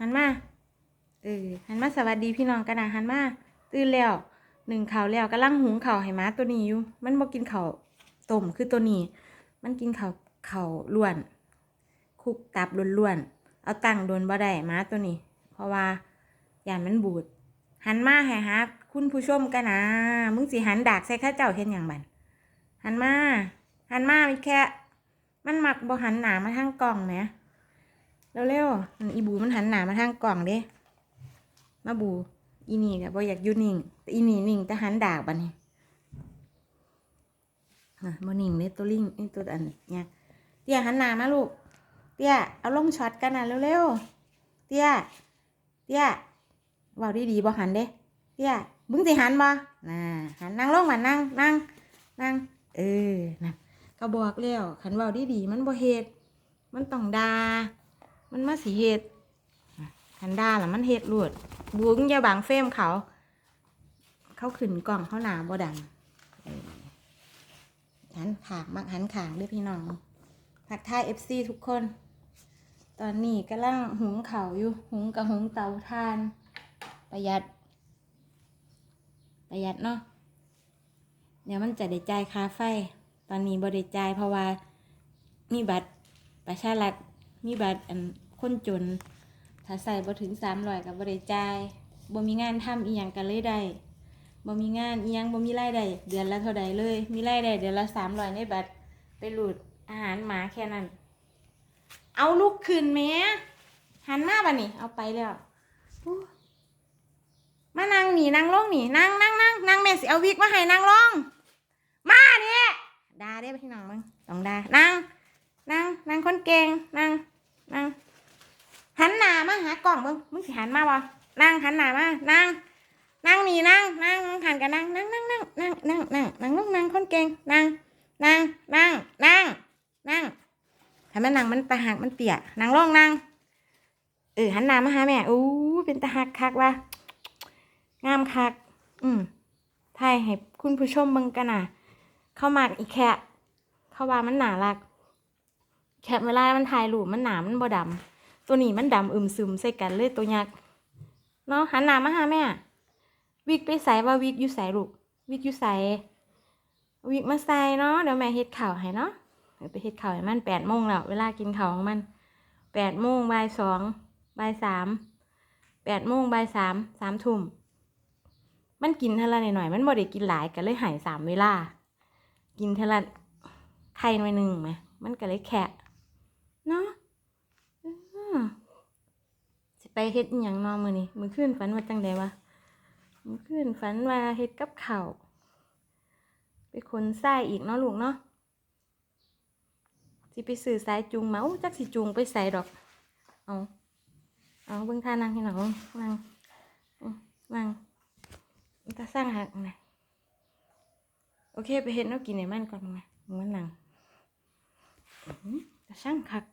หันมาเออหันมาสวัสดีพี่น้องกันนะหันมาตื่นแล้วหนึ่งข่าวแล้วกำลังหุงข่าวให้หม้าตัวนี้อยู่มันบ่กินข่าวต้มคือตัวนี้ มันกินข่าวข่าวล้วน คุกตับล้วนๆเอาตั้งโดนบ่ได้หม้าตัวนี้ เพราะว่าย่านมันบูด หันมาให้หาคุณผู้ชมกันนะมึงสิหันดากใส่ข้าเจ้าเห็นอย่างบันหันมาหันมามีแค่ มันหมักบ่หันหนามาทางกล่องแหม เร็วๆอันอีบูมันหันหนามาทางกล่องเด้มาบู อีนี่ก็บ่อยากอยู่นิ่งอีนี่นิ่งแต่หันดากบัดนี้อะบ่นิ่งเลยตัวลิงนี่ตัวอันเนี่ยเตี้ยหันหนามาลูก เตี้ยเอาลงช็อตกันนะเร็วๆ เตี้ย เตี้ยเว้าดีๆบ่หันเด้ เตี้ยมึงสิหันบ่น่ะหันนั่งลงมานั่งนั่งนั่งเออนะก็บอกแล้วขันเว้าดีๆมันบ่เฮ็ดมันต้องด่า มันมาสิเฮ็ดขันดาล้วมันเฮ็ดรวดบุ้งยาบังเฟมเขา เขาขึ้นกล่องเขาหนาบ่ดังหันขางมักหันขางด้วยพี่น้องทักทาย FC ทุกคน ตอนนี้กำลังหุงขาอยู่ หุงกับหุงเตาถ่าน ประหยัด ประหยัดเนาะเดี๋ยวมันจะได้จ่ายค่าไฟ ตอนนี้บริจ่ายเพราะว่ามีบัตรประชารัฐ มีบัตรอันคนจน ถ้าใส่บ่ถึงสามร้อยกับบริจ่ายบ่มีงานทำอีหยังกันเลยได้บ่มีงานอีหยังบ่มีรายได้เดือนละเท่าใดเลย มีรายได้เดือนละสามร้อยในบัตรไปหลุดอาหารหมาแค่นั้น เอาลูกคืนแหม่หันมาบ่นี่เอาไปแล้วมานั่งหนีนั่งลงหนีนั่งนั่งนั่งนั่งแม่สิเอาวิกมาให้นั่งลงมาเนี่ยดาได้ไปที่น้องมึงต้องดานั่งนั่งนั่งคนเก่งนั่งนั่งหันหน้ามาหา กล่องมึงมึงสิหันมาบ่นั่งหันหน้ามานั่งนั่งนี่นั่งนั่งหันกันนั่งนั่งนั่งนั่งนั่งนั่งนั่งนั่งลงนั่งคนเก่งนั่งนั่งนั่งนั่งนั่งถ้ามันนั่งมันตาหักมันเตี่ยนั่งลงนั่งเออหันหน้ามาหาแม่อู้เป็นตาหักคักว่ะงามคัก อืมถ่ายให้คุณผู้ชมเบิ่งกันน่ะ เข้ามากอีแคะเข้าว่ามันหนารัก แคะเวลามันถ่ายรูปมันหนามันบ่ดำ ตัวนี้มันดำอึมซึมใส่กันเลยตัวยักษ์เนาะหันหน้ามาหาแม่ วิกไปใส่ว่าวิกอยู่ใส่ลูกวิกอยู่ใส่วิกมาใส่เนาะเดี๋ยวแม่เฮ็ดข่าวให้เนาะเดี๋ยวไปเฮ็ดข่าวให้มันแปดโมงแล้วเวลากินข่าวของมันแปดโมงบ่ายสองบ่ายสามแปดโมงบ่ายสามสามทุ่มมันกินเท่าละหน่อยมันบ่ได้กินหลายก็เลยหายสามเวลา กินเท่าละไข่หน่อยหนึ่งไหมมันก็เลยแขะเนาะอืมสิ ไปเฮ็ดอหย่างนอมือนี่มือขึ้นฝันว่าจังไดวะมือขึ้นฝันว่าเฮ็ดกับข้าวไปคนไส้อีกเนาะลูกเนาะสิไปสื่อสายจูงมาอู้จักสิจูงไปใส่ดอกเอาเอาเบิ่งท่านั่งให้หน่อยเบิ่งนั่งมนั่งตาสร้างหักนะโอเคไปเห็นเอากินในมันก่อนนะมันหนังอื้อหือตาสร้างคัก